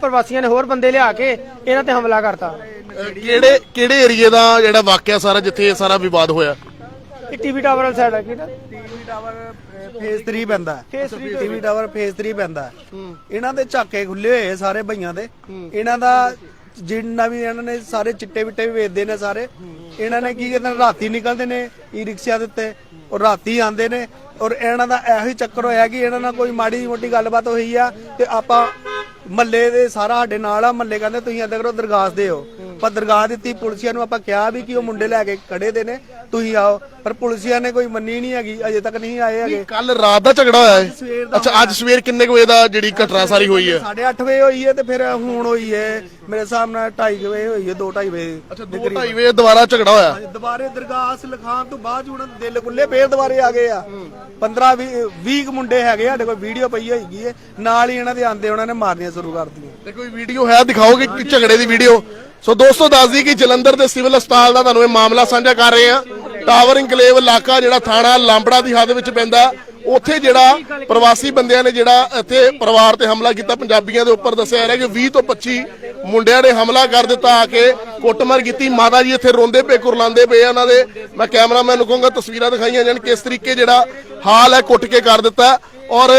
ਪ੍ਰਵਾਸੀਆਂ ਨੇ ਹੋਰ ਬੰਦੇ ਲਿਆ ਕੇ ਇਹਨਾਂ ਤੇ ਹਮਲਾ ਕਰਤਾ। ਕਿਹੜੇ ਕਿਹੜੇ ਏਰੀਏ ਦਾ ਜਿਹੜਾ ਵਾਕਿਆ ਸਾਰਾ ਜਿੱਥੇ ਇਹ ਸਾਰਾ ਵਿਵਾਦ ਹੋਇਆ? ਇਹ ਟੀਵੀ ਟਾਵਰ ਵਾਲੀ ਸਾਈਡ ਹੈ ਕੀ ਨਾ ਟੀਵੀ ਟਾਵਰ ਫੇਸ 3 ਪੈਂਦਾ। Phase three ਤੋਂ ਟੀਵੀ ਟਾਵਰ ਫੇਸ 3 ਪੈਂਦਾ। ਇਹਨਾਂ ਦੇ ਝਾਕੇ ਖੁੱਲੇ ਹੋਏ ਆ ਸਾਰੇ ਭਈਆਂ ਦੇ। ਇਹਨਾਂ ਦਾ ਜਿੰਨਾ ਵੀ ਇਹਨਾਂ ਨੇ ਸਾਰੇ ਚਿੱਟੇ ਵਿਟੇ ਵੀ ਵੇਚਦੇ ਨੇ ਸਾਰੇ। ਇਹਨਾਂ ਨੇ ਕੀ ਕਰਦੇ ਨੇ ਰਾਤੀ ਨਿਕਲਦੇ ਨੇ ਈ ਰਿਕਸ਼ਿਆਂ ਦੇ ਉੱਤੇ। ਔਰ ਰਾਤੀ ਆਉਂਦੇ ਨੇ। ਔਰ ਇਹਨਾਂ ਦਾ ਇਹੋ ਹੀ ਚੱਕਰ ਹੋਇਆ ਕਿ ਇਹਨਾਂ ਨਾਲ ਕੋਈ ਮਾੜੀ ਮੋਟੀ ਗੱਲਬਾਤ ਹੋਈ ਆ ਤੇ ਆਪਾਂ ਮੱਲੇ ਦੇ ਸਾਰਾ ਸਾਡੇ ਨਾਲ ਆ ਮੱਲੇ ਕਹਿੰਦੇ ਤੁਸੀਂ ਏਦਾਂ ਕਰੋ ਦਰਗਾਸ ਹੋ ਪਰ ਦਰਗਾਹ ਦਿੱਤੀ ਪੁਲਿਸੀਆਂ ਨੂੰ ਆਪਾਂ ਕਿਹਾ ਵੀ ਕਿ ਉਹ ਮੁੰਡੇ ਲੈ ਕੇ ਖੜੇ ਦੇ ਨੇ ਤੁਸੀਂ ਆਓ। ਪਰ ਪੁਲਿਸੀਆਂ ਨੇ ਕੋਈ ਮੰਨੀ ਨਹੀਂ ਹੈਗੀ ਅਜੇ ਤੱਕ ਨਹੀਂ ਆਏ ਹੈਗੇ। ਕੱਲ ਰਾਤ ਦਾ ਝਗੜਾ ਹੋਇਆ ਹੈ। ਅੱਛਾ ਅੱਜ ਸਵੇਰ ਕਿੰਨੇ ਵਜੇ ਦਾ ਜਿਹੜੀ ਘਟਨਾ ਸਾਰੀ ਹੋਈ ਹੈ? 8:30 ਵਜੇ ਹੋਈ ਹੈ ਤੇ ਫਿਰ ਹੁਣ ਹੋਈ ਹੈ ਮੇਰੇ ਹਿਸਾਬ ਨਾਲ 2:30 ਵਜੇ ਹੋਈ ਹੈ 2:30 ਵਜੇ ਅੱਛਾ 2:30 ਵਜੇ ਦੁਬਾਰਾ ਝਗੜਾ ਹੋਇਆ? ਦੁਬਾਰੇ ਦਰਗਾਸ ਲਿਖਾਣ ਤੋਂ ਬਾਅਦ ਹੁਣ ਦਿਲ ਖੁੱਲੇ ਫੇਰ ਦੁਬਾਰੇ ਆ ਗਏ ਆ। 15 20 ਕੁ ਮੁੰਡੇ ਹੈਗੇ ਸਾਡੇ ਕੋਲ ਵੀਡੀਓ ਪਈ ਹੋਈਗੀ ਹੈ ਨਾਲ ਹੀ ਇਹਨਾਂ ਦੇ ਆਂਦੇ ਉਹਨਾਂ ਨੇ ਮਾਰਨੀਆਂ ਸ਼ੁਰੂ ਕਰਤੀਆਂ ਤੇ ਕੋਈ ਵੀਡੀਓ ਹੈ ਦਿਖਾਓਗੇ ਝਗੜੇ ਦੀ ਵੀਡੀਓ? ਸੋ ਦੋਸਤੋ ਦੱਸ ਦਈਏ ਕਿ ਜਲੰਧਰ ਦੇ ਸਿਵਲ ਹਸਪਤਾਲ ਦਾ ਤੁਹਾਨੂੰ ਇਹ ਮਾਮਲਾ ਸਾਂਝਾ ਕਰ ਰਹੇ ਆ ਟਾਵਰ ਇਨਕਲੇਵ ਇਲਾਕਾ ਜਿਹੜਾ ਥਾਣਾ ਲਾਂਬੜਾ ਦੀ ਹੱਦ ਵਿੱਚ ਪੈਂਦਾ ਉੱਥੇ ਜਿਹੜਾ ਪ੍ਰਵਾਸੀ ਬੰਦਿਆਂ ਨੇ ਜਿਹੜਾ ਇੱਥੇ ਪਰਿਵਾਰ ਤੇ ਹਮਲਾ ਕੀਤਾ, ਪੰਜਾਬੀਆਂ ਦੇ ਉੱਪਰ ਦੱਸਿਆ ਜਾ ਰਿਹਾ ਕਿ 20 ਤੋਂ 25 ਮੁੰਡਿਆਂ ਨੇ ਹਮਲਾ ਕਰ ਦਿੱਤਾ ਆ ਕੇ ਕੁੱਟਮਾਰ ਕੀਤੀ। ਮਾਤਾ ਜੀ ਇੱਥੇ ਰੋਂਦੇ ਪਏ, ਕੁਰਲਾਉਂਦੇ ਪਏ ਉਹਨਾਂ ਦੇ। ਮੈਂ ਕੈਮਰਾਮੈਨ ਨੂੰ ਕਹੂੰਗਾ, ਤਸਵੀਰਾਂ ਦਿਖਾਈਆਂ ਜਾਣ ਕਿਸ ਤਰੀਕੇ ਜਿਹੜਾ ਹਾਲ ਹੈ, ਕੁੱਟ ਕੇ ਕਰ ਦਿੱਤਾ। ਔਰ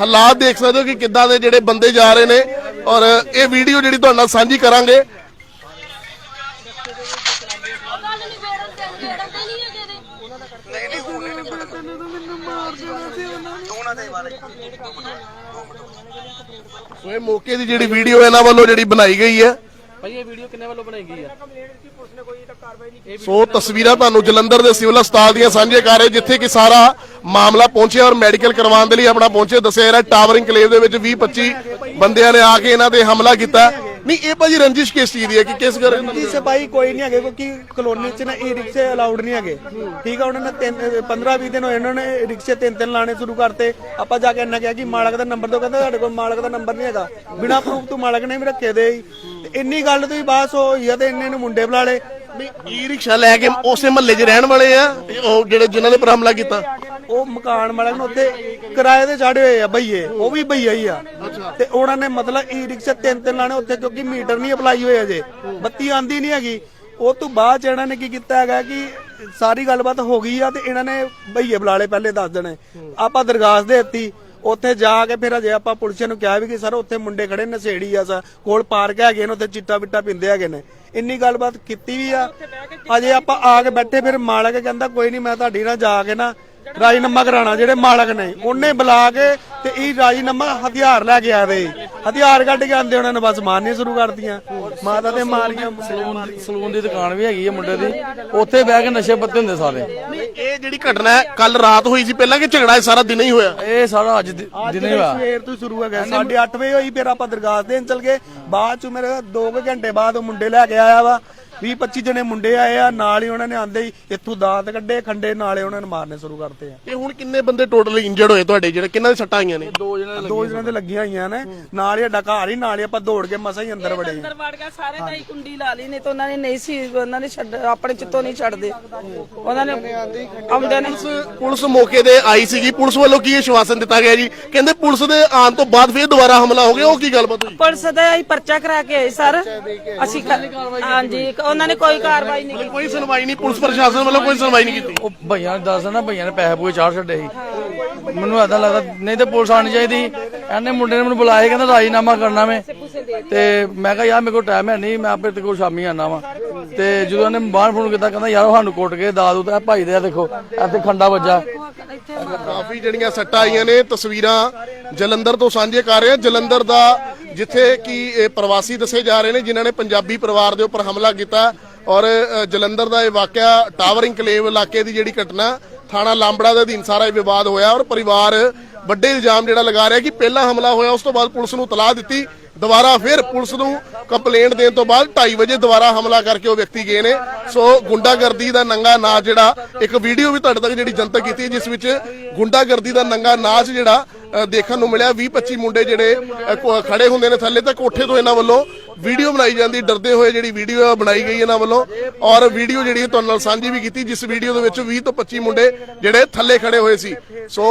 ਹਾਲਾਤ ਦੇਖ ਸਕਦੇ ਹੋ ਕਿ ਕਿੱਦਾਂ ਦੇ ਜਿਹੜੇ ਬੰਦੇ ਜਾ ਰਹੇ ਨੇ। ਔਰ ਇਹ ਵੀਡੀਓ ਜਿਹੜੀ ਤੁਹਾਡੇ ਨਾਲ ਸਾਂਝੀ ਕਰਾਂਗੇ ਗੱਲ ਨਹੀਂ ਵੇੜਨ ਤੇ ਵੇੜਨ ਤੇ ਨਹੀਂ ਹੈਗੇ ਦੇ ਸੋ ਇਹ ਮੌਕੇ ਦੀ ਜਿਹੜੀ ਵੀਡੀਓ ਇਹਨਾਂ ਵੱਲੋਂ ਜਿਹੜੀ ਬਣਾਈ ਗਈ ਹੈ। ਭਾਈ ਇਹ ਵੀਡੀਓ ਕਿੰਨੇ ਵੱਲੋਂ ਬਣਾਈ ਗਈ ਆ? ਸੋ ਤਸਵੀਰਾਂ ਤੁਹਾਨੂੰ ਜਲੰਧਰ ਦੇ ਸਿਵਲ ਹਸਪਤਾਲ ਦੀਆਂ ਸਾਂਝੇ ਕਰ ਰਹੇ ਜਿੱਥੇ ਕਿ ਸਾਰਾ ਮਾਮਲਾ ਪਹੁੰਚਿਆ ਔਰ ਮੈਡੀਕਲ ਕਰਵਾਉਣ ਦੇ ਲਈ ਆਪਣਾ ਪਹੁੰਚੇ ਦੱਸਿਆ ਜਾ ਰਿਹਾ ਟਾਵਰ ਇਨਕਲੇਵ ਦੇ ਵਿੱਚ 20 25 ਬੰਦਿਆਂ ਨੇ ਆ ਕੇ ਇਹਨਾਂ ਤੇ ਹਮਲਾ ਕੀਤਾ। ਨਹੀਂ ਇਹ ਭਾਜੀ ਰੰਜਿਸ਼ ਕਿਸ ਚੀਜ਼ ਦੀ ਹੈ ਕਿ ਕਿਸ ਕਰ ਜੀ ਸਿਪਾਹੀ ਕੋਈ ਨਹੀਂ ਹੈਗੇ ਕਿਉਂਕਿ ਕਲੋਨੀ 'ਚ ਨਾ ਈ ਰਿਕਸ਼ੇ ਅਲਾਉਡ ਨਹੀਂ ਹੈਗੇ। ਠੀਕ ਆ ਉਹਨਾਂ ਨੇ 15 20 ਦਿਨ ਹੋਏ ਇਹਨਾਂ ਨੇ ਰਿਕਸ਼ੇ ਤਿੰਨ ਤਿੰਨ ਲਾਣੇ ਸ਼ੁਰੂ ਕਰਤੇ। ਆਪਾਂ ਜਾ ਕੇ ਇਹਨਾਂ ਕਿਹਾ ਕਿ ਮਾਲਕ ਦਾ ਨੰਬਰ ਦਿਓ ਕਹਿੰਦਾ ਸਾਡੇ ਕੋਲ ਮਾਲਕ ਦਾ ਨੰਬਰ ਨਹੀਂ ਹੈਗਾ। ਬਿਨਾ ਪ੍ਰੂਫ ਤੋਂ ਮਾਲਕ ਨੇ ਵੀ ਰੱਖੇ ਦੇ। ਤੇ ਇੰਨੀ ਗੱਲ ਤੋਂ ਹੀ ਬਾਸ ਹੋਈ ਆ ਤੇ ਇੰਨੇ ਨੂੰ ਮੁੰਡੇ ਬੁਲਾ ਲਏ। ਈ ਰਿਕਸ਼ਾ ਲੈ ਕੇ ਉਸੇ ਮਹੱਲੇ 'ਚ ਰਹਿਣ ਵਾਲੇ ਆ ਉਹ ਜਿਹੜੇ ਜਿਨ੍ਹਾਂ ਨੇ ਪਰ ਹਮਲਾ ਕੀਤਾ। ਉਹ ਮਕਾਨ ਮਾਲਕ ਨੂੰ ਉੱਥੇ ਕਿਰਾਏ ਤੇ ਚੜੇ ਹੋਏ ਆ ਬਈਏ। ਉਹ ਵੀ ਬਈਆ ਹੀ ਆ। ਤੇ ਉਹਨਾਂ ਨੇ ਮਤਲਬ ਈ ਰਿਕਸ਼ਾ ਤਿੰਨ ਤਿੰਨ ਲਾਣੇ ਉੱਥੇ ਕਿਉਂਕਿ ਮੀਟਰ ਨਹੀਂ ਅਪਲਾਈ ਹੋਏ ਅਜੇ। ਬੱਤੀ ਆਂਦੀ ਨਹੀਂ ਹੈਗੀ। ਉਹ ਤੋਂ ਬਾਅਦ ਇਹਨਾਂ ਨੇ ਕੀ ਕੀਤਾ ਹੈਗਾ ਕਿ ਸਾਰੀ ਗੱਲਬਾਤ ਹੋ ਗਈ ਆ ਤੇ ਇਹਨਾਂ ਨੇ ਬਈਏ ਬੁਲਾ ਲਏ ਪਹਿਲੇ ਦੱਸ ਦਿਨ ਆਪਾਂ ਦਰਗਾਸ ਦੇ ਦਿੱਤੀ। ਉੱਥੇ ਜਾ ਕੇ ਫਿਰ ਅਜੇ ਆਪਾਂ ਪੁਲਿਸ ਨੂੰ ਕਿਹਾ ਵੀ ਕਿ ਸਰ ਉੱਥੇ ਮੁੰਡੇ ਖੜੇ ਨਸ਼ੇੜੀ ਆ ਸਰ। ਕੋਲ ਪਾਰਕ ਹੈਗੇ ਨੇ ਉੱਥੇ ਚਿੱਟਾ ਬਿੱਟਾ ਪਿੰਦੇ ਹੈਗੇ ਨੇ। ਇੰਨੀ ਗੱਲਬਾਤ ਕੀਤੀ ਵੀ ਆ। ਅਜੇ ਆਪਾਂ ਆ ਕੇ ਬੈਠੇ ਫਿਰ ਮਾਲਕ ਕਹਿੰਦਾ ਕੋਈ ਨਹੀਂ ਮੈਂ ਤੁਹਾਡੀ ਨਾਲ ਜਾ ਕੇ ਨਾ ਰਾਜੀਨਾਮਾ ਕਰਾਣਾ ਜਿਹੜੇ ਮਾਲਕ ਨੇ ਉਹਨੇ ਬੁਲਾ ਕੇ ਤੇ ਇਹ ਰਾਜੀਨਾਮਾ ਹਥਿਆਰ ਲੈ ਕੇ ਆਵੇ। ਹਥਿਆਰ ਕੱਢ ਕੇ ਆਂਦੇ ਉਹਨਾਂ ਨੇ ਬਸ ਮਾਰਨੀਆਂ ਸ਼ੁਰੂ ਕਰਤੀਆਂ। ਮਾਤਾ ਤੇ ਮਾਰੀਆਂ ਸਲੂਨ ਦੀ ਦੁਕਾਨ ਵੀ ਹੈਗੀ ਆ ਮੁੰਡੇ ਦੀ। ਉੱਥੇ ਬਹਿ ਕੇ ਨਸ਼ੇ ਪੱਤੇ ਹੁੰਦੇ ਸਾਰੇ। ਇਹ ਜਿਹੜੀ ਘਟਨਾ ਹੈ ਕੱਲ ਰਾਤ ਹੋਈ ਸੀ ਪਹਿਲਾਂ ਕਿ ਝਗੜਾ ਇਹ ਸਾਰਾ ਦਿਨ ਹੀ ਹੋਇਆ? ਇਹ ਸਾਰਾ ਅੱਜ ਦਿਨੇ ਫਿਰ ਹੋਇਆ। ਸਵੇਰ ਤੋਂ ਸ਼ੁਰੂ ਹੋ ਗਿਆ 8:30 ਵਜੇ ਹੋਈ ਫਿਰ ਆਪਾਂ ਦਰਗਾਹ ਦੇਣ ਚਲ ਗਏ। ਬਾਅਦ ਚ ਮੇਰੇ 2 ਘੰਟੇ ਬਾਅਦ ਉਹ ਮੁੰਡੇ ਲੈ ਕੇ ਆਇਆ ਵਾ। 20 25 ਜਣੇ ਮੁੰਡੇ ਆਏ ਆ ਨਾਲ ਹੀ ਉਹਨਾਂ ਨੇ ਆਂਦੇ ਹੀ ਇੱਥੋਂ ਦਾਤ ਕੱਢੇ ਖੰਡੇ ਨਾਲੇ ਉਹਨਾਂ ਨੇ ਮਾਰਨੇ ਸ਼ੁਰੂ ਕਰਤੇ ਆ। ਇਹ ਹੁਣ ਕਿੰਨੇ ਬੰਦੇ ਟੋਟਲ ਇੰਜਰਡ ਹੋਏ ਤੁਹਾਡੇ ਜਿਹੜੇ? ਕਿੰਨਾਂ ਦੇ ਸੱਟਾਂ ਆਈਆਂ ਨੇ? ਦੋ ਜਣੇ ਦੋ ਜਣਾਂ ਦੇ ਲੱਗੀਆਂ ਹੋਈਆਂ ਨੇ। ਨਾਲ ਹੀ ਸਾਡਾ ਘਰ ਹੀ ਨਾਲ ਹੀ ਆਪਾਂ ਦੌੜ ਕੇ ਮਸਾ ਹੀ ਅੰਦਰ ਵੜੇ ਅੰਦਰ ਵੜ ਗਿਆ ਸਾਰੇ ਤਾਂ ਹੀ ਕੁੰਡੀ ਲਾ ਲਈ ਨਹੀਂ ਤਾਂ ਉਹਨਾਂ ਨੇ ਨਹੀਂ ਸੀ ਉਹਨਾਂ ਨੇ ਛੱਡ ਆਪਣੇ ਚਿੱਤੋਂ ਨਹੀਂ ਛੱਡਦੇ। ਉਹਨਾਂ ਨੇ ਆਉਂਦੇ ਨੇ ਪੁਲਿਸ ਮੌਕੇ ਤੇ ਆਈ ਸੀਗੀ। ਪੁਲਿਸ ਵੱਲੋਂ ਕੀ ਆਸ਼ਵਾਸਨ ਦਿੱਤਾ ਗਿਆ ਜੀ? ਕਹਿੰਦੇ ਪੁਲਿਸ ਦੇ ਆਉਣ ਤੋਂ ਬਾਅਦ ਫਿਰ ਦੁਬਾਰਾ ਹਮਲਾ ਹੋ ਗਿਆ। ਉਹ ਕੀ ਗੱਲਬਾਤ ਹੋਈ? ਪੁਲਿਸ ਦਾ ਹੀ ਪਰਚਾ ਕਰਾ ਕੇ ਆਏ ਸਰ। ਅਸੀਂ ਹਾਂਜੀ ਉਹਨਾਂ ਨੇ ਕੋਈ ਕਾਰਵਾਈ ਨਹੀਂ ਕੀਤੀ ਕੋਈ ਸੁਣਵਾਈ ਨਹੀਂ ਪੁਲਿਸ ਪ੍ਰਸ਼ਾਸਨ ਵੱਲੋਂ ਕੋਈ ਸੁਣਵਾਈ ਨਹੀਂ ਕੀਤੀ। ਉਹ ਭਈਆਂ ਨੇ ਦੱਸ ਨਾ ਭਈਆਂ ਨੇ ਪੈਸੇ ਪੂਏ ਚਾੜ ਛੱਡੇ ਸੀ। ਮੈਨੂੰ ਏਦਾਂ ਲੱਗਦਾ ਨਹੀਂ ਤੇ ਪੁਲਿਸ ਆਣੀ ਚਾਹੀਦੀ ਇਹਨੇ ਮੁੰਡੇ ਨੇ ਮੈਨੂੰ ਬੁਲਾਇਆ ਕਹਿੰਦਾ ਰਾਜੀਨਾਮਾ ਕਰਨਾ ਮੈਂ। ਤੇ ਮੈਂ ਕਿਹਾ ਯਾਰ ਮੇਰੇ ਕੋਲ ਟਾਈਮ ਹੈ ਨਹੀਂ ਮੈਂ ਆਪੇ ਤੇ ਕੋਲ ਸ਼ਾਮੀ ਆਣਾ ਵਾ। ਤੇ ਜਦੋਂ ਇਹਨੇ ਬਾਹਰ ਫੋਨ ਕੀਤਾ, ਕਹਿੰਦਾ, ਯਾਰ, ਉਹ ਸਾਨੂੰ ਕੁੱਟ ਕੇ ਦਾਦੂ ਤੇ ਭਾਈ ਦੇ ਆ ਦੇਖੋ, ਇੱਥੇ ਖੰਡਾ ਵੱਜਾ। ਕਾਫੀ ਜਿਹੜੀਆਂ ਸੱਟਾਂ ਆਈਆਂ ਨੇ, ਤਸਵੀਰਾਂ ਜਲੰਧਰ ਤੋਂ ਸਾਂਝੇ ਕਰ ਰਹੇ ਹਾਂ। ਜਲੰਧਰ ਦਾ ਜਿੱਥੇ ਕਿ ਇਹ ਪ੍ਰਵਾਸੀ ਦੱਸੇ ਜਾ ਰਹੇ ਨੇ, ਜਿਨ੍ਹਾਂ ਨੇ ਪੰਜਾਬੀ ਪਰਿਵਾਰ ਦੇ ਉੱਪਰ ਹਮਲਾ ਕੀਤਾ। ਔਰ ਜਲੰਧਰ ਦਾ ਇਹ ਵਾਕਿਆ ਟਾਵਰ ਇਨਕਲੇਵ ਇਲਾਕੇ ਦੀ ਜਿਹੜੀ ਘਟਨਾ, ਥਾਣਾ ਲਾਂਬੜਾ ਦੇ ਅਧੀਨ ਸਾਰਾ ਇਹ ਵਿਵਾਦ ਹੋਇਆ। ਔਰ ਪਰਿਵਾਰ ਵੱਡੇ ਇਲਜ਼ਾਮ ਜਿਹੜਾ ਲਗਾ ਰਿਹਾ ਕਿ ਪਹਿਲਾ ਹਮਲਾ ਹੋਇਆ, ਉਸ ਤੋਂ ਬਾਅਦ ਪੁਲਿਸ ਨੂੰ ਤਲਾਹ ਦਿੱਤੀ। ਦੁਬਾਰਾ ਫਿਰ ਪੁਲਿਸ ਨੂੰ ਕੰਪਲੇਂਟ ਦੇਣ ਤੋਂ ਬਾਅਦ 2:30 ਵਜੇ ਦੁਬਾਰਾ ਹਮਲਾ ਕਰਕੇ ਉਹ ਵਿਅਕਤੀ ਗਏ ਨੇ। ਸੋ ਗੁੰਡਾਗਰਦੀ ਦਾ ਨੰਗਾ ਨਾਚ ਜਿਹੜਾ, ਇੱਕ ਵੀਡੀਓ ਵੀ ਤੁਹਾਡੇ ਤੱਕ ਜਿਹੜੀ ਜਨਤਕ ਕੀਤੀ ਜਿਸ ਵਿੱਚ ਗੁੰਡਾਗਰਦੀ ਦਾ ਨੰਗਾ ਨਾਚ ਜਿਹੜਾ ਦੇਖਣ ਨੂੰ ਮਿਲਿਆ। 20 25 ਮੁੰਡੇ ਜਿਹੜੇ ਖੜੇ ਹੁੰਦੇ ਨੇ ਥੱਲੇ ਤਾਂ ਕੋਠੇ ਤੋਂ ਇਹਨਾਂ ਵੱਲੋਂ ਵੀਡੀਓ ਬਣਾਈ ਜਾਂਦੀ। ਡਰਦੇ ਹੋਏ ਜਿਹੜੀ ਵੀਡੀਓ ਬਣਾਈ ਗਈ ਇਹਨਾਂ ਵੱਲੋਂ। ਔਰ ਵੀਡੀਓ ਜਿਹੜੀ ਤੁਹਾਨੂੰ ਨਾਲ ਸਾਂਝੀ ਵੀ ਕੀਤੀ, ਜਿਸ ਵੀਡੀਓ ਦੇ ਵਿੱਚ 20 ਤੋਂ 25 ਮੁੰਡੇ ਜਿਹੜੇ ਥੱਲੇ ਖੜੇ ਹੋਏ ਸੀ। ਸੋ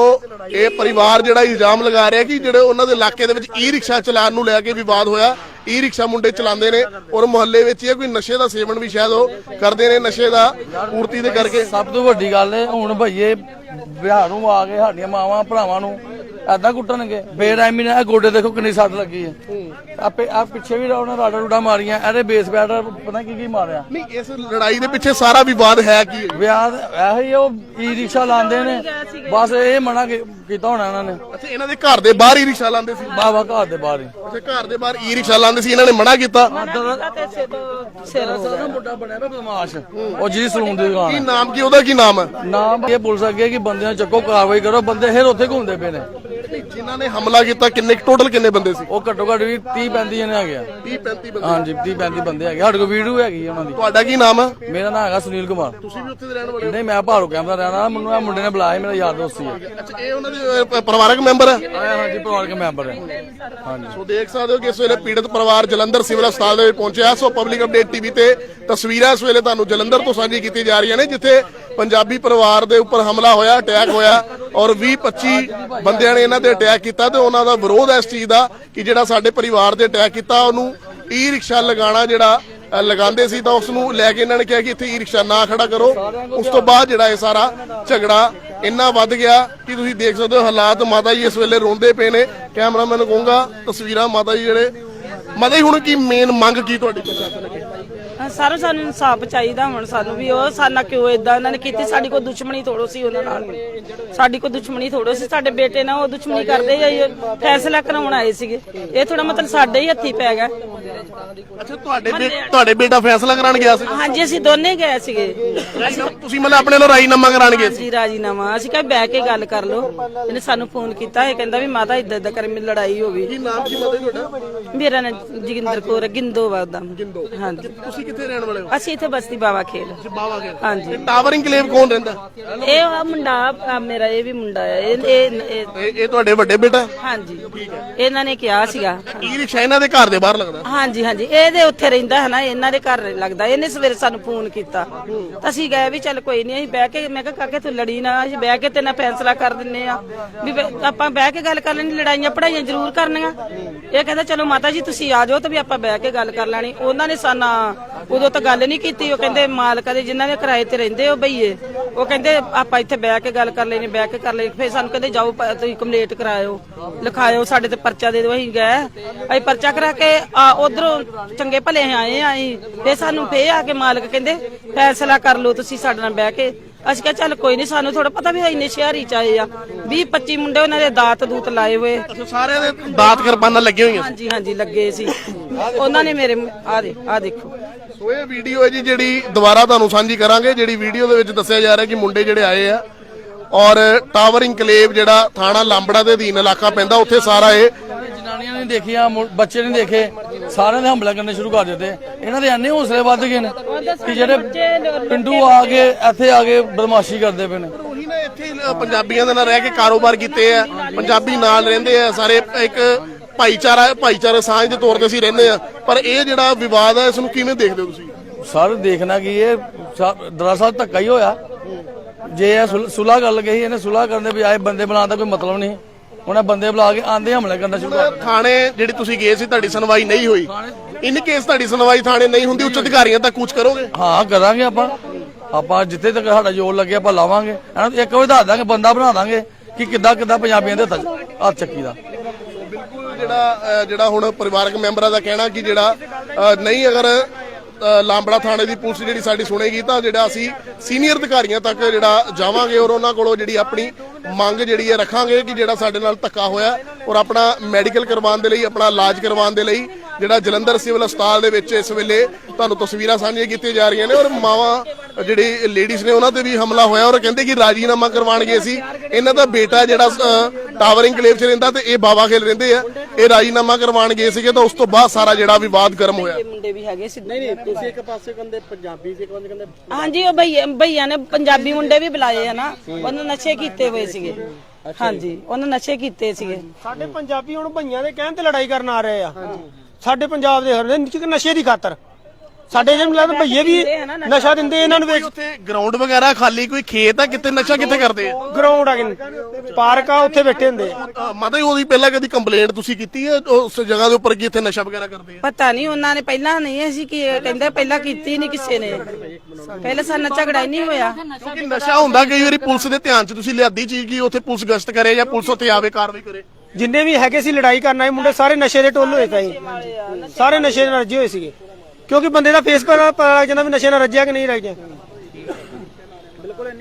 ਇਹ ਪਰਿਵਾਰ ਜਿਹੜਾ ਇਲਜ਼ਾਮ ਲਗਾ ਰਿਹਾ ਕਿ ਜਿਹੜੇ ਉਹਨਾਂ ਦੇ ਇਲਾਕੇ ਦੇ ਵਿੱਚ ਈ ਰਿਕਸ਼ਾ ਚਲਾਉਣ ਨੂੰ ਲੈ ਕੇ ਵਿਵਾਦ ਹੋਇਆ। ਈ ਰਿਕਸ਼ਾ ਮੁੰਡੇ ਚਲਾਉਂਦੇ ਨੇ ਔਰ ਮੁਹੱਲੇ ਵਿੱਚ ਇਹ ਕੋਈ ਨਸ਼ੇ ਦਾ ਸੇਵਨ ਵੀ ਸ਼ਾਇਦ ਉਹ ਕਰਦੇ ਨੇ, ਨਸ਼ੇ ਦਾ ਪੂਰਤੀ ਦੇ ਕਰਕੇ। ਸਭ ਤੋਂ ਵੱਡੀ ਗੱਲ ਹੈ ਹੁਣ ਭਈਏ ਵਿਆਹ ਨੂੰ ਆ ਕੇ ਸਾਡੀਆਂ ਮਾਵਾਂ ਭਰਾਵਾਂ ਨੂੰ। ਐਦਾਂ ਕੁੱਟਣਗੇ। ਬੇਰਹਿਮੀ ਨਾਲ ਇਹ ਗੋਡੇ ਦੇਖੋ ਕਿੰਨੀ ਸੱਟ ਲੱਗੀ ਹੈ। ਆਪੇ ਆ ਪਿੱਛੇ ਵੀ ਉਹਨਾਂ ਰਾੜਾ ਰੂੜਾ ਮਾਰੀਆਂ ਇਹਦੇ ਬੇਸ ਬੈਟਰ ਪਤਾ ਕੀ ਕੀ ਮਾਰਿਆ। ਨਹੀਂ ਇਸ ਲੜਾਈ ਦੇ ਪਿੱਛੇ ਸਾਰਾ ਵਿਵਾਦ ਹੈ ਕੀ? ਹੈ? ਵਿਆਹ ਇਹੋ ਹੀ ਉਹ ਈ ਰਿਕਸ਼ਾ ਲਾਉਂਦੇ ਨੇ। ਬਸ ਇਹ ਮਨਾ ਕੀ- ਕੀਤਾ ਹੋਣਾ ਇਹਨਾਂ ਨੇ। ਅੱਛਾ ਇਹਨਾਂ ਦੇ ਘਰ ਦੇ ਬਾਹਰ ਈ ਰਿਕਸ਼ਾ ਲਾਉਂਦੇ ਸੀ? ਬਾਬਾ ਘਰ ਦੇ ਬਾਹਰ ਹੀ। ਅੱਛਾ ਘਰ ਦੇ ਬਾਹਰ ਈ ਰਿਕਸ਼ਾ ਲਾਉਂਦੇ ਸੀ ਇਹਨਾਂ ਨੇ ਮਨਾ ਕੀਤਾ? ਸਿਰ ਦਾ ਮੁੰਡਾ ਬਣਿਆ ਬਦਮਾਸ਼। ਉਹ ਜਿਹੜੀ ਸਲੂਨ ਦੀ ਦੁਕਾਨ ਕੀ ਹੈ। ਨਾਮ ਕੀ ਉਹਦਾ ਕੀ ਨਾਮ ਹੈ? ਨਾਮ ਇਹ ਪੁਲਿਸ ਅੱਗੇ ਕਿ ਬੰਦਿਆਂ ਨੂੰ ਚੱਕੋ ਕਾਰਵਾਈ ਕਰੋ ਬੰਦੇ ਫਿਰ ਉੱਥੇ ਘੁੰਮਦੇ ਪਏ ਨੇ। ਜਿਨ੍ਹਾਂ ਨੇ ਹਮਲਾ ਕੀਤਾ ਕਿੰਨੇ ਟੋਟਲ ਕਿੰਨੇ ਬੰਦੇ ਸੀ? ਉਹ ਘੱਟੋ ਘੱਟ ਵੀ 30 35 ਜਣੇ ਹੈਗੇ ਆ। 30 35 ਬੰਦੇ। ਹਾਂਜੀ 30 35 ਬੰਦੇ ਹੈਗੇ ਸਾਡੇ ਕੋਲ ਵੀਡੀਓ ਹੈਗੀ ਆ ਉਹਨਾਂ ਦੀ। ਤੁਹਾਡਾ ਕੀ ਨਾਮ ਹੈ ਮੇਰਾ ਨਾਮ ਹੈਗਾ ਸੁਨੀਲ ਕੁਮਾਰ। ਤੁਸੀਂ ਵੀ ਉੱਥੇ ਦੇ ਰਹਿਣ ਵਾਲੇ ਨਹੀਂ ਮੈਂ ਭਾਰੂ ਕੈਂਪ ਦਾ ਰਹਿਣਾ ਮੈਨੂੰ ਇਹ ਮੁੰਡੇ ਨੇ ਬੁਲਾਇਆ ਮੇਰਾ ਯਾਰ ਦੋਸਤ ਸੀ ਹੋ ਅੱਛਾ ਇਹ ਉਹਨਾਂ ਦੇ ਪਰਿਵਾਰਕ ਮੈਂਬਰ ਹੈ ਆਇਆ ਹਾਂਜੀ ਪਰਿਵਾਰਕ ਮੈਂਬਰ ਹੈ ਹਾਂਜੀ। ਸੋ ਦੇਖ ਸਕਦੇ ਹੋ ਕਿ ਇਸ ਵੇਲੇ ਪੀੜਤ ਪਰਿਵਾਰ ਜਲੰਧਰ ਸਿਵਲ ਹਸਪਤਾਲ ਦੇ ਵਿੱਚ ਪਹੁੰਚਿਆ ਸੋ ਪਬਲਿਕ ਅਪਡੇਟ ਟੀਵੀ ਤੇ ਤਸਵੀਰਾਂ ਇਸ ਵੇਲੇ ਤੁਹਾਨੂੰ ਜਲੰਧਰ ਤੋਂ ਸਾਂਝੀ ਕੀਤੀ ਜਾ ਰਹੀਆਂ ਨੇ ਜਿੱਥੇ ਪੰਜਾਬੀ ਪਰਿਵਾਰ ਦੇ ਉੱਪਰ ਹਮਲਾ ਹੋਇਆ ਅਟੈਕ ਹੋਇਆ ਔਰ 20 25 ਬੰਦਿਆਂ ਨੇ ਇਹਨਾਂ ਤੇ ਅਟੈਕ ਕੀਤਾ ਤੇ ਉਹਨਾਂ ਦਾ ਵਿਰੋਧ ਹੈ ਇਸ ਚੀਜ਼ ਦਾ ਕਿ ਜਿਹੜਾ ਸਾਡੇ ਪਰਿਵਾਰ ਤੇ ਅਟੈਕ ਕੀਤਾ, ਉਹਨੂੰ ਈ ਰਿਕਸ਼ਾ ਲਗਾਉਣਾ ਜਿਹੜਾ ਲਗਾਉਂਦੇ ਸੀ ਤਾਂ ਉਸ ਨੂੰ ਲੈ ਕੇ ਇਹਨਾਂ ਨੇ ਕਿਹਾ ਕਿ ਇੱਥੇ ਈ ਰਿਕਸ਼ਾ ਨਾ ਖੜਾ ਕਰੋ। ਉਸ ਤੋਂ ਬਾਅਦ ਜਿਹੜਾ ਇਹ ਸਾਰਾ ਝਗੜਾ ਇੰਨਾ ਵੱਧ ਗਿਆ ਕਿ ਤੁਸੀਂ ਦੇਖ ਸਕਦੇ ਹੋ ਹਾਲਾਤ, ਮਾਤਾ ਜੀ ਇਸ ਵੇਲੇ ਰੋਂਦੇ ਪਏ ਨੇ। ਕੈਮਰਾਮੈਨ ਕਹੂੰਗਾ, ਤਸਵੀਰਾਂ ਮਾਤਾ ਜੀ ਜਿਹੜੇ, ਮਾਤਾ ਜੀ ਹੁਣ ਕੀ ਮੇਨ ਮੰਗ ਕੀ ਤੁਹਾਡੀ? ਪ੍ਰਸ਼ਾਸਨ ਸਾਰਾ ਸਾਨੂੰ ਇਨਸਾਫ ਚਾਹੀਦਾ ਹੁਣ ਸਾਨੂੰ ਵੀ ਉਹ ਸਾਨਾ ਕਿਉਂ ਇਦਾਂ ਉਹਨਾਂ ਨੇ ਕੀਤੀ? ਸਾਡੀ ਕੋਈ ਦੁਸ਼ਮਣੀ ਥੋੜੋ ਸੀ ਉਹਨਾਂ ਨਾਲ ਸਾਡੀ ਕੋਈ ਦੁਸ਼ਮਣੀ ਥੋੜੋ ਸੀ ਸਾਡੇ ਬੇਟੇ ਨਾਲ ਉਹ ਦੁਸ਼ਮਣੀ ਕਰਦੇ ਆ ਫੈਸਲਾ ਕਰਾਉਣ ਆਏ ਸੀਗੇ। ਇਹ ਥੋੜਾ ਮਤਲਬ ਸਾਡੇ ਹੀ ਹੱਥੀ ਪੈ ਗਿਆ। ਅੱਛਾ ਤੁਹਾਡੇ ਬੇ- ਤੁਹਾਡੇ ਬੇਟਾ ਫੈਸਲਾ ਕਰਾਉਣ ਗਿਆ ਸੀ? ਹਾਂਜੀ ਅਸੀਂ ਦੋਨੇ ਗਏ ਸੀਗੇ। ਤੁਸੀਂ ਮਤਲਬ ਆਪਣੇ ਨਾਲ ਰਾਜੀਨਾਮਾ ਕਰਾਉਣ ਗਏ ਸੀ? ਜੀ ਰਾਜੀਨਾਮਾ। ਅਸੀਂ ਕਿਹਾ ਬਹਿ ਕੇ ਗੱਲ ਕਰ ਲਓ। ਇਹਨੇ ਸਾਨੂੰ ਫੋਨ ਕੀਤਾ ਇਹ ਕਹਿੰਦਾ ਵੀ ਮਾਤਾ ਇਦਾਂ ਇਦਾਂ ਕਰ ਮੇਰੀ ਲੜਾਈ ਹੋ ਗਈ। ਨਾਮ ਕੀ ਮਾਤਾ ਜੀ ਤੁਹਾਡਾ? ਮੇਰਾ ਨਾਂ ਜੋਗਿੰਦਰ ਕੌਰ ਹੈ, ਗਿੰਦੋ ਦਾ। ਹਾਂਜੀ। ਤੁਸੀਂ ਕਿੱਥੇ ਰਹਿਣ ਵਾਲੇ ਹੋ? ਅਸੀਂ ਇੱਥੇ ਬਸਤੀ ਬਾਵਾ ਖੇਲ। ਬਾਵਾ ਕੇ ਹਾਂਜੀ। ਟਾਵਰਿੰਗ ਕਲੇਵ ਕੌਣ ਰਹਿੰਦਾ? ਇਹ ਆ ਮੁੰਡਾ ਆ ਮੇਰਾ ਇਹ ਵੀ ਮੁੰਡਾ ਹੈ ਇਹ ਇਹ- ਇਹ- ਇਹ ਇਹ ਤੁਹਾਡੇ ਵੱਡੇ ਬੇਟਾ? ਹਾਂਜੀ। ਇਹਨਾਂ ਨੇ ਕਿਹਾ ਸੀਗਾ। ਈ ਰਿਕਸ਼ਾ ਇਹਨਾਂ ਦੇ ਘਰ ਦੇ ਬਾਹਰ ਲੱਗਦਾ? ਹਾਂਜੀ ਹਾਂਜੀ। ਇਹਦੇ ਉੱਥੇ ਰਹਿੰਦਾ ਹੈ ਨਾ ਇਹਨਾਂ ਦੇ ਘਰ ਲੱਗਦਾ। ਇਹਨੇ ਸਵੇਰੇ ਸਾਨੂੰ ਫੋਨ ਕੀਤਾ। ਤਾਂ ਅਸੀਂ ਗਏ ਵੀ ਚੱਲ ਕੋਈ ਨਹੀਂ ਅਸੀਂ ਬਹਿ ਕੇ ਮੈਂ ਕਿਹਾ ਕਾਕੇ ਤੂੰ ਲੜੀ ਨਾ ਅਸੀਂ ਬਹਿ ਕੇ ਤੇ ਫੈਸਲਾ ਕਰ ਦਿੰਨੇ ਆ। ਵੀ ਆਪਾਂ ਬਹਿ ਕੇ ਗੱਲ ਕਰ ਲੈਣੀ ਲੜਾਈਆਂ ਪੜਾਈਆਂ ਜ਼ਰੂਰ ਕਰਨੀਆਂ। ਇਹ ਕਹਿੰਦਾ ਚਲੋ ਮਾਤਾ ਜੀ ਤੁਸੀਂ ਆ ਜਾਓ ਤੇ ਵੀ ਆਪਾਂ ਬਹਿ ਕੇ ਗੱਲ ਕਰ ਲੈਣੀ। ਉਹਨਾਂ ਨੇ ਸਾਨਾ ਉਦੋਂ ਤਾਂ ਗੱਲ ਨਹੀਂ ਕੀਤੀ ਉਹ ਕਹਿੰਦੇ ਮਾਲਕਾਂ ਦੇ ਜਿਨ੍ਹਾਂ ਦੇ ਕਿਰਾਏ ਤੇ ਰਹਿੰਦੇ ਉਹ ਬਈਏ। ਉਹ ਕਹਿੰਦੇ ਆਪਾਂ ਇੱਥੇ ਬਹਿ ਕੇ ਗੱਲ ਕਰ ਲੈਣੀ ਬਹਿ ਕੇ ਕਰ ਲੈਣੀ ਫਿਰ ਸਾਨੂੰ ਕਹਿੰਦੇ ਜਾਓ ਪ- ਤੁਸੀਂ ਕੰਪਲੀਟ ਕਰਾਇਓ ਲਿਖਾਇਓ ਸਾਡੇ ਤੇ ਪਰਚਾ ਦੇ ਦਿਓ ਅਸੀਂ ਗਏ। ਅਸੀਂ ਪਰਚਾ ਕਰਾ ਕੇ ਆ ਉਧਰੋਂ ਚੰਗੇ ਭਲੇ ਆਏ ਆ ਅਸੀਂ। ਤੇ ਸਾਨੂੰ ਫੇਰ ਆ ਕੇ ਮਾਲਕ ਕਹਿੰਦੇ ਫੈਸਲਾ ਕਰ ਲਓ ਤੁਸੀਂ ਸਾਡੇ ਨਾਲ ਬਹਿ ਕੇ। ਅਸੀਂ ਕਿਹਾ ਚੱਲ ਕੋਈ ਨਹੀਂ ਸਾਨੂੰ ਥੋੜਾ ਪਤਾ ਵੀ ਇੰਨੇ ਸ਼ਹਿਰੀ ਚ ਆਏ ਆ। 20 25 ਮੁੰਡੇ ਉਹਨਾਂ ਦੇ ਦਾਤ ਦੂਤ ਲਾਏ ਹੋਏ। ਸਾਰਿਆਂ ਦੇ ਦਾਤ ਕਿਰਪਾਨਾਂ ਲੱਗੀਆਂ ਹੋਈਆਂ ਹਾਂਜੀ ਹਾਂਜੀ ਲੱਗੇ ਸੀ। ਉਹਨਾਂ ਨੇ ਮੇਰੇ ਆ ਦੇ ਆ ਦੇਖੋ। ਸੋ ਇਹ ਵੀਡੀਓ ਹੈ ਜੀ ਜਿਹੜੀ ਦੁਬਾਰਾ ਤੁਹਾਨੂੰ ਸਾਂਝੀ ਕਰਾਂਗੇ ਜਿਹੜੀ ਵੀਡੀਓ ਦੇ ਵਿੱਚ ਦੱਸਿਆ ਜਾ ਰਿਹਾ ਕਿ ਮੁੰਡੇ ਜਿਹੜੇ ਆਏ ਆ ਔਰ ਟਾਵਰ ਇਨਕਲੇਵ ਜਿਹੜਾ ਥਾਣਾ ਲਾਂਬੜਾ ਦੇ ਅਧੀਨ ਇਲਾਕਾ ਪੈਂਦਾ ਉੱਥੇ ਸਾਰਾ ਇਹ ਜਨਾਨੀਆਂ ਨੇ ਦੇਖੀਆਂ ਬੱਚੇ ਨੇ ਦੇਖੇ ਸਾਰਿਆਂ ਨੇ ਹਮਲਾ ਕਰਨੇ ਸ਼ੁਰੂ ਕਰ ਦਿੱਤੇ। ਇਹਨਾਂ ਦੇ ਇੰਨੇ ਹੌਸਲੇ ਵੱਧ ਗਏ ਨੇ ਕਿ ਜਿਹੜੇ ਪਿੰਡੂ ਆ ਕੇ ਇੱਥੇ ਆ ਕੇ ਬਦਮਾਸ਼ੀ ਕਰਦੇ ਪਏ ਨੇ। ਉਹੀ ਨਾ ਇੱਥੇ ਪੰਜਾਬੀਆਂ ਦੇ ਨਾਲ ਰਹਿ ਕੇ ਕਾਰੋਬਾਰ ਕੀਤੇ ਆ ਪੰਜਾਬੀ ਨਾਲ ਰਹਿੰਦੇ ਆ ਸਾਰੇ ਇੱਕ ਭਾਈਚਾਰਾ ਭਾਈਚਾਰਾ ਸਾਂਝ ਦੇ ਤੌਰ ਤੇ ਅਸੀਂ ਰਹਿੰਦੇ ਆ ਪਰ ਇਹ ਜਿਹੜਾ ਵਿਵਾਦ ਹੈ ਇਸ ਨੂੰ ਕਿਵੇਂ ਦੇਖਦੇ ਹੋ ਤੁਸੀਂ? ਸਰ ਦੇਖਣਾ ਕੀ ਇਹ ਦਰਅਸਲ ਧੱਕਾ ਹੀ ਹੋਇਆ। ਜੇ ਇਹ ਸੁਲ- ਗੱਲ ਗਈ ਇਹਨੇ ਸੁਲ੍ਹਾ ਕਰਨ ਦੇ ਬਜਾਏ ਬੰਦੇ ਬਣਾਉਣ ਦਾ ਕੋਈ ਮਤਲਬ ਨਹੀਂ। ਉਹਨੇ ਬੰਦੇ ਬੁਲਾ ਕੇ ਆਂਦੇ ਹਮਲੇ ਕਰਨਾ ਸ਼ੁਰੂ ਕਰ ਥਾਣੇ ਜਿਹੜੀ ਤੁਸੀਂ ਗਏ ਸੀ ਤੁਹਾਡੀ ਸੁਣਵਾਈ ਨਹੀਂ ਹੋਈ। ਇਨ ਕੇਸ ਤੁਹਾਡੀ ਸੁਣਵਾਈ ਥਾਣੇ ਨਹੀਂ ਹੁੰਦੀ ਉੱਚ ਅਧਿਕਾਰੀਆਂ ਤੱਕ ਕੁਝ ਕਰੋਗੇ? ਹਾਂ ਕਰਾਂਗੇ ਆਪਾਂ। ਆਪਾਂ ਜਿੱਥੇ ਤੱਕ ਸਾਡਾ ਜੋਰ ਲੱਗੇ ਆਪਾਂ ਲਾਵਾਂਗੇ। ਇੱਕ ਵਾਰ ਦੱਸ ਦਾਂਗੇ ਬੰਦਾ ਬਣਾ ਦਾਂਗੇ ਕਿ ਕਿੱਦਾਂ ਕਿੱਦਾਂ ਪੰਜਾਬੀਆਂ ਦੇ ਹੱਥ ਚੱਕੀ ਦਾ ਜਿਹੜਾ ਅ, ਜਿਹੜਾ ਹੁਣ ਪਰਿਵਾਰਕ ਮੈਂਬਰਾਂ ਦਾ ਕਹਿਣਾ ਕਿ ਜਿਹੜਾ ਅ, ਨਹੀਂ ਅਗਰ ਲਾਂਬੜਾ ਥਾਣੇ ਦੀ ਪੁਲਿਸ ਜਿਹੜੀ ਸਾਡੀ ਸੁਣੇਗੀ ਤਾਂ ਜਿਹੜਾ ਅਸੀਂ ਸੀਨੀਅਰ ਅਧਿਕਾਰੀਆਂ ਤੱਕ ਜਿਹੜਾ ਜਾਵਾਂਗੇ ਔਰ ਉਹਨਾਂ ਕੋਲੋਂ ਜਿਹੜੀ ਆਪਣੀ ਮੰਗ ਜਿਹੜੀ ਹੈ ਰੱਖਾਂਗੇ ਕਿ ਜਿਹੜਾ ਸਾਡੇ ਨਾਲ ਧੱਕਾ ਹੋਇਆ ਔਰ ਆਪਣਾ ਮੈਡੀਕਲ ਕਰਵਾਉਣ ਦੇ ਲਈ ਆਪਣਾ ਇਲਾਜ ਕਰਵਾਉਣ ਦੇ ਲਈ ਜਿਹੜਾ ਜਲੰਧਰ ਸਿਵਲ ਹਸਪਤਾਲ ਦੇ ਵਿੱਚ ਇਸ ਵੇਲੇ ਤੁਹਾਨੂੰ ਤਸਵੀਰਾਂ ਸਾਂਝੀਆਂ ਕੀਤੀਆਂ ਜਾ ਰਹੀਆਂ ਨੇ ਔਰ ਮਾਵਾਂ ਜਿਹੜੇ ਲੇਡੀਜ਼ ਨੇ ਉਹਨਾਂ ਤੇ ਵੀ ਹਮਲਾ ਹੋਇਆ ਔਰ ਕਹਿੰਦੇ ਕਿ ਰਾਜੀਨਾਮਾ ਕਰਵਾਉਣ ਗਏ ਸੀ ਇਹਨਾਂ ਦਾ ਬੇਟਾ ਜਿਹੜਾ ਅ, ਟਾਵਰਿੰਗ ਕਲੇਵ 'ਚ ਰਹਿੰਦਾ ਤੇ ਇਹ ਬਾਵਾ ਖੇਲ ਰਹਿੰਦੇ ਆ। ਇਹ ਰਾਜੀਨਾਮਾ ਕਰਵਾਉਣ ਗਏ ਸੀਗੇ ਤਾਂ ਉਸ ਤੋਂ ਬਾਅਦ ਸਾਰਾ ਜਿਹੜਾ ਵਿਵਾਦ ਗਰਮ ਹੋਇਆ। ਇਹ ਮੁੰਡੇ ਵੀ ਹੈਗੇ ਸੀ। ਨਹੀਂ ਨਹੀਂ ਤੁਸੀਂ ਇੱਕ ਪਾਸੇ ਕਹਿੰਦੇ ਪੰਜਾਬੀ ਸੀ ਕਹਿੰਦੇ ਕਹਿੰਦੇ ਹਾਂਜੀ ਉਹ ਭਈਏ ਭਈਆਂ ਨੇ ਪੰਜਾਬੀ ਮੁੰਡੇ ਵੀ ਬੁਲਾਏ ਆ ਨਾ ਉਹਨਾਂ ਨਸ਼ੇ ਕੀਤੇ ਹੋਏ ਸੀਗੇ। ਹਾਂਜੀ ਉਹਨਾਂ ਨਸ਼ੇ ਕੀਤੇ ਸੀਗੇ। ਸਾਡੇ ਪੰਜਾਬੀ ਹੁਣ ਭਈਆਂ ਦੇ ਕਹਿਣ ਤੇ ਲੜਾਈ ਕਰਨ ਆ ਰਹੇ ਆ। ਸਾਡੇ ਪੰਜਾਬ ਦੇ ਹਰ ਨਸ਼ੇ ਦੀ ਖਾਤਰ। ਸਾਡੇ ਜਿਹਨੂੰ ਲੱਗਦਾ ਭਈਏ ਵੀ ਨਸ਼ਾ ਦਿੰਦੇ ਇਹਨਾਂ ਨੂੰ ਵੇਚ ਉੱਥੇ ਗਰਾਊਂਡ ਵਗੈਰਾ ਖਾਲੀ ਕੋਈ ਖੇਤ ਆ? ਕਿਤੇ ਨਸ਼ਾ ਕਿੱਥੇ ਕਰਦੇ ਆ? ਗਰਾਊਂਡ ਆ ਕਿ ਪਾਰਕ ਆ ਉੱਥੇ ਬੈਠੇ ਹੁੰਦੇ ਆ। ਅ, ਮਾਤਾ ਜੀ ਉਹਦੀ ਪਹਿਲਾਂ ਕਦੀ ਕੰਪਲੇਂਟ ਤੁਸੀਂ ਕੀਤੀ ਹੈ ਉਸ ਜਗ੍ਹਾ ਦੇ ਉੱਪਰ ਕਿ ਇੱਥੇ ਨਸ਼ਾ ਵਗੈਰਾ ਕਰਦੇ ਆ? ਪਤਾ ਨਹੀਂ ਉਹਨਾਂ ਨੇ ਪਹਿਲਾਂ ਨਹੀਂ ਅਸੀਂ ਕੀ ਕਹਿੰਦੇ ਪਹਿਲਾਂ ਕੀਤੀ ਨਹੀਂ ਕਿਸੇ ਨੇ। ਪਹਿਲਾਂ ਸਾਡਾ ਝਗੜਾ ਹੀ ਨਹੀਂ ਹੋਇਆ। ਕਿਉਂਕਿ ਨਸ਼ਾ ਹੁੰਦਾ ਕਈ ਵਾਰੀ ਪੁਲਿਸ ਦੇ ਧਿਆਨ 'ਚ ਤੁਸੀਂ ਲਿਆਦੀ ਚੀਜ਼ ਕੀ ਉੱਥੇ ਪੁਲਿਸ ਗਸ਼ਤ ਕਰੇ ਜਾਂ ਪੁਲਿਸ ਉੱਥੇ ਆਵੇ ਕਾਰਵਾਈ ਕਰੇ? ਜਿੰਨੇ ਵੀ ਹੈਗੇ ਸੀ ਲੜਾਈ ਕਰਨ ਆਏ ਮੁੰਡੇ ਸਾਰੇ ਨਸ਼ੇ ਦੇ ਟੋਲ ਹੋਏ ਤਾਈ। ਸਾਰੇ ਨਸ਼ੇ ਨਾਲ ਰੱਜੇ ਹੋਏ ਸੀਗੇ। ਕਿਉਂਕਿ ਬੰਦੇ ਦਾ ਫੇਸ ਪਰ ਪਤਾ ਲੱਗ ਜਾਂਦਾ ਵੀ ਨਸ਼ੇ ਨਾਲ ਰੱਜਿਆ ਕਿ ਨਹੀਂ ਰੱਜਿਆ।